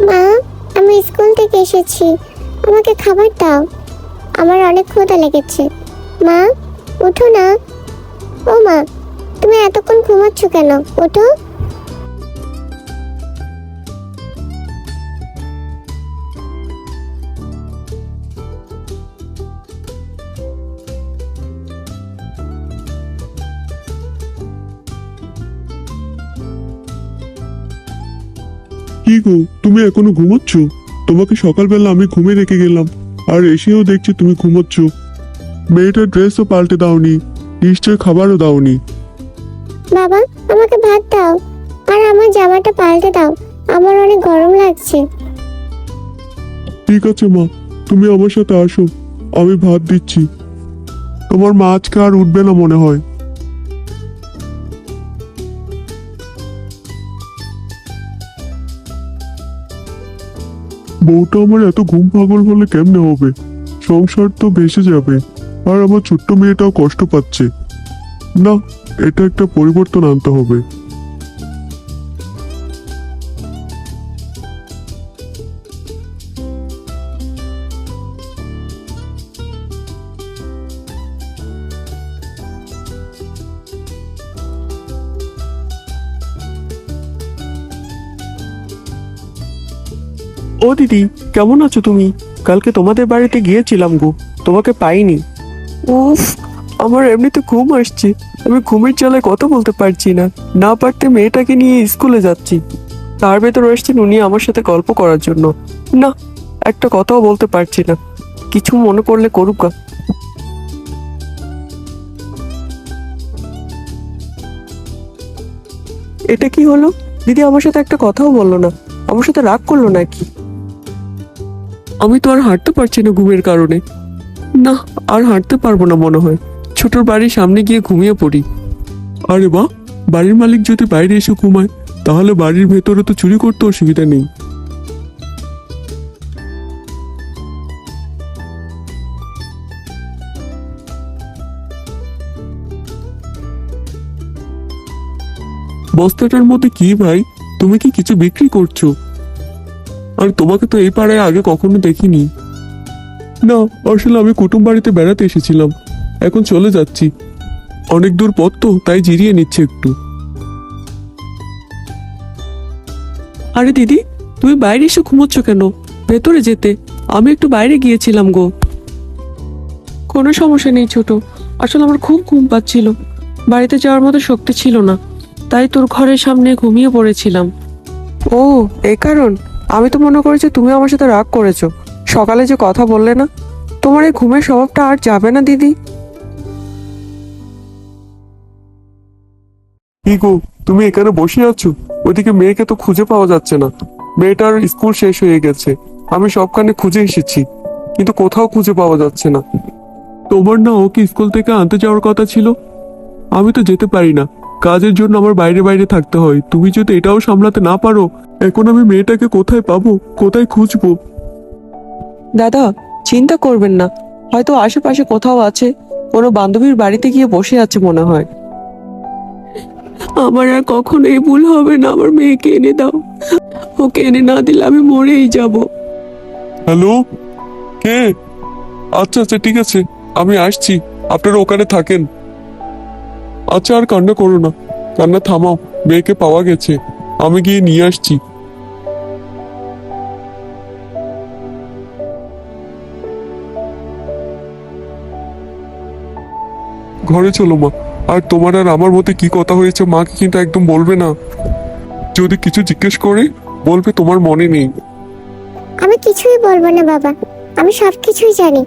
মা, আমি স্কুল থেকে এসেছি। আমাকে খাবার দাও। আমার অনেক ক্ষুধা লেগেছে। মা, উঠো না। ও মা, তুমি এতক্ষণ ঘুমাচ্ছ কেন? ওঠো কি গো তুমি এখনও ঘুমোচ্ছ? তোমাকে সকালবেলা আমি ঘুমে রেখে গেলাম আর এসেও দেখছি তুমি ঘুমোচ্ছ। মেয়েটার ড্রেসও পাল্টে দাওনি নিশ্চয় খাবারও দাওনি। বাবা আমাকে ভাত দাও আর আমার জামাটা পাল্টে দাও আমার অনেক গরম লাগছে। ঠিক আছে মা তুমি আমার সাথে আসো আমি ভাত দিচ্ছি। তোমার মা আজকে আর উঠবে না মনে হয়। বউটা আমার এত ঘুম পাগল বলে কেমনে হবে? সংসার তো ভেসে যাবে, আর আমার ছোট্ট মেয়েটাও কষ্ট পাচ্ছে। না, এটা একটা পরিবর্তন আনতে হবে। ও দিদি, কেমন আছো তুমি? কালকে তোমাদের বাড়িতে গিয়েছিলাম গো, তোমাকে পাইনি। উফ, আমার এমনিতে ঘুম আসছে, আমি ঘুমের জ্বালায় কথা বলতে পারছি না না পারতে মেয়েটাকে নিয়ে স্কুলে যাচ্ছি। তার ভেতর এসছেন উনি আমার সাথে গল্প করার জন্য। না, একটা কথাও বলতে পারছি না, কিছু মনে করলে করুক এটা কি হলো? দিদি আমার সাথে একটা কথাও বলল না, আমার সাথে রাগ করল নাকি? আমি তো আর হাঁটতে পারছি না ঘুমের কারণে। না, আর হাঁটতে পারব না মনে হয়। ছোটর বাড়ির সামনে গিয়ে ঘুমিয়ে পড়ি। আরে বাহ, বাড়ির মালিক যদি বাইরে এসে ঘুমায়, তাহলে বাড়ির ভেতরে তো চুরি করতে অসুবিধা নেই। বস্তাটার মধ্যে কি ভাই? তুমি কি কিছু বিক্রি করছ? আর তোমাকে তো এই পাড়ায় আগে কখনো দেখিনি। না আসলে আমি কুটুম বাড়িতে বেড়াতে এসেছিলাম। এখন চলে যাচ্ছি। অনেক দূর পথ তো তাই জিরিয়ে নিচ্ছে একটু। আরে দিদি তুমি বাইরে এসে ঘুমোচ্ছ কেন? ভেতরে যেতে। আমি একটু বাইরে গিয়েছিলাম গো। কোনো সমস্যা নেই ছোট। আসলে আমার খুব ঘুম পাচ্ছিল। বাড়িতে যাওয়ার মতো শক্তি ছিল না। তাই তোর ঘরের সামনে ঘুমিয়ে পড়েছিলাম। ও এই কারণ? আমি তো মনে করেছি তুমি আমার সাথে রাগ করেছ। সকালে যে কথা বললে না, তোমার এই ঘুমের স্বভাবটা আর যাবে না, দিদি। কি গো, তুমি এখানে বসে আছো? ওইদিকে মেয়েকে তো খুঁজে পাওয়া যাচ্ছে না। মেয়েটার স্কুল শেষ হয়ে গেছে। আমি সবখানে খুঁজে এসেছি, কিন্তু কোথাও খুঁজে পাওয়া যাচ্ছে না। তোমার না ওকে স্কুল থেকে আনতে যাওয়ার কথা ছিল? আমি তো যেতে পারি না। কাজের জন্য আমার বাইরে বাইরে থাকতে হয়। তুমি যদি এটাও সামলাতে না পারো এখন আমি মেয়েটাকে কোথায় পাবো? কোথায় খুঁজবো? দাদা চিন্তা করবেন না। হয়তো আশেপাশে কোথাও আছে কোনো বান্ধবীর বাড়িতে গিয়ে বসে আছে মনে হয়। আমার আর কখনো এই ভুল হবে না আমার মেয়েকে এনে দাও। ওকে এনে না দিলে আমি মরেই যাব। হ্যালো? কে? আচ্ছা আচ্ছা ঠিক আছে। আমি আসছি। আপনারা ওখানে থাকেন। আচ্ছা আর কান্না করো না। কান্না থামাও। মেয়েকে পাওয়া গেছে। আমি গিয়ে নিয়ে আসছি। ঘরে চলো মা। আর তোমার আর আমার মধ্যে কি কথা হয়েছে মাকে কিন্তু একদম বলবে না। যদি কিছু জিজ্ঞেস করে, বলবে তোমার মনে নেই। আমি কিছুই বলব না বাবা। আমি সব কিছুই জানি।